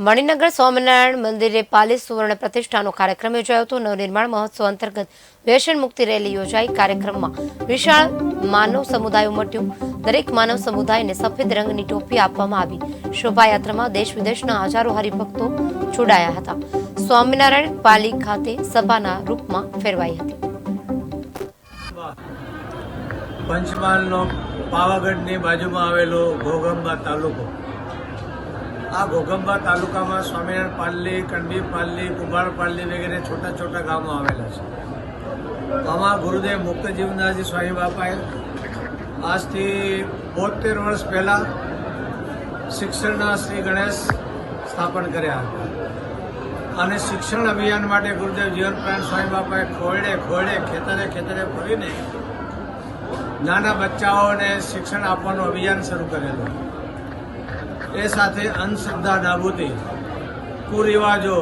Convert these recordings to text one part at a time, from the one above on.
મણિનગર સ્વામિનારાયણ મંદિરે પાલી સુવર્ણ પ્રતિષ્ઠાનો કાર્યક્રમ યોજાયો હતો. નવનિર્માણ મહોત્સવ અંતર્ગત વ્યસન મુક્તિ રેલી યોજાઈ. કાર્યક્રમમાં વિશાળ માનવ સમુદાય ઉમટ્યું. દરેક માનવ સમુદાયને સફેદ રંગની ટોપી આપવામાં આવી. શોભાયાત્રામાં દેશ વિદેશના હજારો હરિભક્તો જોડાયા હતા. સ્વામિનારાયણ પાલી ખાતે સભાના રૂપમાં ફેરવાઈ હતી. પંચમહાલનો પાવાગઢની બાજુમાં આવેલો ઘોગંબા તાલુકો. આ ઘોઘંબા તાલુકામાં સ્વામિનારાયણ પાલ્લી, કંડી પાલ્લી, કુંભાર પાલ્લી વગેરે છોટા છોટા ગામો આવેલા છે. આમાં ગુરુદેવ મુક્ત જીવનદાસજી સ્વામી બાપાએ આજથી બોતેર વર્ષ પહેલાં શિક્ષણના શ્રી ગણેશ સ્થાપન કર્યા હતા. અને શિક્ષણ અભિયાન માટે ગુરુદેવ જીવનપ્રાણ સ્વામી બાપાએ ખોરડે ખોરડે ખેતરે ખેતરે ફરીને નાના બચ્ચાઓને શિક્ષણ આપવાનું અભિયાન શરૂ કરેલું. એ સાથે અંધશ્રદ્ધા નાબૂદી કુરિવાજો,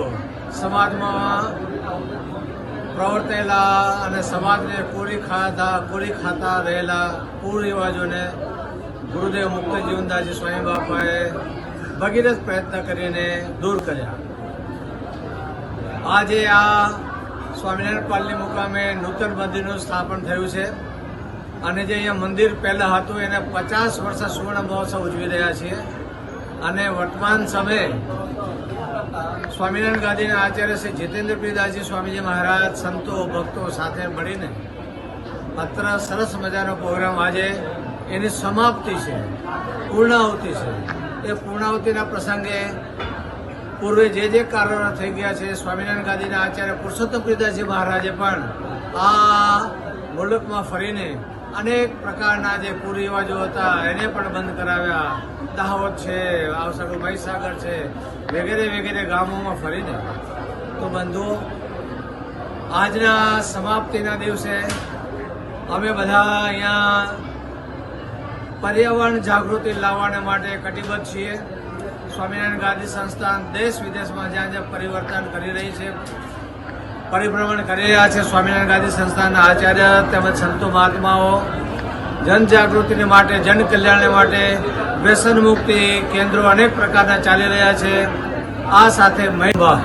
સમાજમાં પ્રવર્તેલા અને સમાજને પૂરી ખાતા પૂરી ખાતા રહેલા કુરિવાજોને ગુરુદેવ મુક્ત જીવનદાસજી સ્વામી બાપાએ ભગીરથ પ્રયત્ન કરીને દૂર કર્યા. આજે આ સ્વામિનારાયણ પાલની મુકામે નૂતન મંદિરનું સ્થાપન થયું છે. અને જે અહીંયા મંદિર પહેલાં હતું, એને પચાસ વર્ષ સુવર્ણ મહોત્સવ ઉજવી રહ્યા છીએ. અને વર્તમાન સમયે સ્વામિનારાયણ ગાંધીના આચાર્ય શ્રી જીતેન્દ્ર પ્રિયદાસજી સ્વામીજી મહારાજ, સંતો, ભક્તો સાથે મળીને અત્ર સરસ મજાનો પ્રોગ્રામ આજે એની સમાપ્તિ છે, પૂર્ણાહુતિ છે. એ પૂર્ણાહુતિના પ્રસંગે પૂર્વે જે જે કારણો થઈ ગયા છે, સ્વામિનારાયણ ગાંધીના આચાર્ય પુરુષોત્તમ પ્રિયદાસજી મહારાજે પણ આ મુલકમાં ફરીને અનેક પ્રકારના જે કુરિવાજો હતા, એને પણ બંધ કરાવ્યા. દાહોદ છે આવસાડું મહીસાગર છે, વગેરે વગેરે ગામોમાં ફરીને. તો બંધુઓ આજના સમાપ્તિના દિવસે અમે બધા અહીંયા પર્યાવરણ જાગૃતિ લાવવાને માટે કટિબદ્ધ છીએ. સ્વામિનારાયણ ગાંધી સંસ્થાન દેશ વિદેશમાં જ્યાં જ્યાં પરિવર્તન કરી રહી છે. પરિભ્રમણ કરી રહ્યા છે સ્વામિનારાયણ ગાંધી સંસ્થાના આચાર્ય તેમજ સંતો મહાત્માઓ, જનજાગૃતિને માટે જન કલ્યાણ માટે વ્યસન મુક્તિ કેન્દ્રો અનેક પ્રકારના ચાલી રહ્યા છે. આ સાથે મહિલા